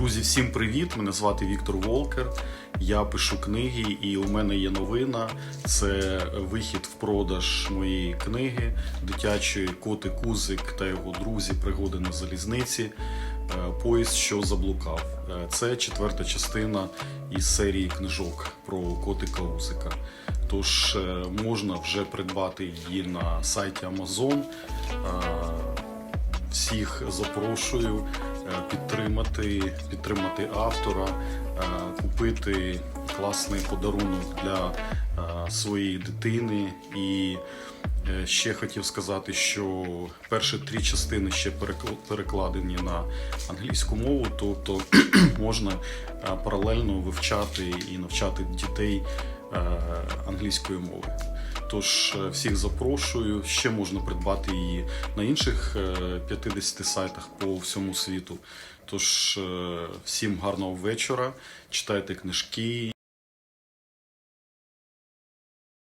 Друзі, всім привіт! Мене звати Віктор Волкер. Я пишу книги, і у мене є новина. Це вихід в продаж моєї книги дитячої Коти Кузик та його друзі Пригоди на залізниці. Е, Поїзд, що заблукав. Е, Це четверта частина із серії книжок про котика Узика. Тож е, можна вже придбати її на сайті Amazon. Всіх запрошую е, підтримати, підтримати автора, е, купити класний подарунок для е, своєї дитини. І ще хотів сказати, що перші три частини ще перекл- перекладені на англійську мову, тобто можна паралельно вивчати і навчати дітей англійської мови. Тож е, всіх запрошую. Ще можна придбати її на інших е, 50 сайтах по всьому світу. Тож е, всім гарного вечора, читайте книжки.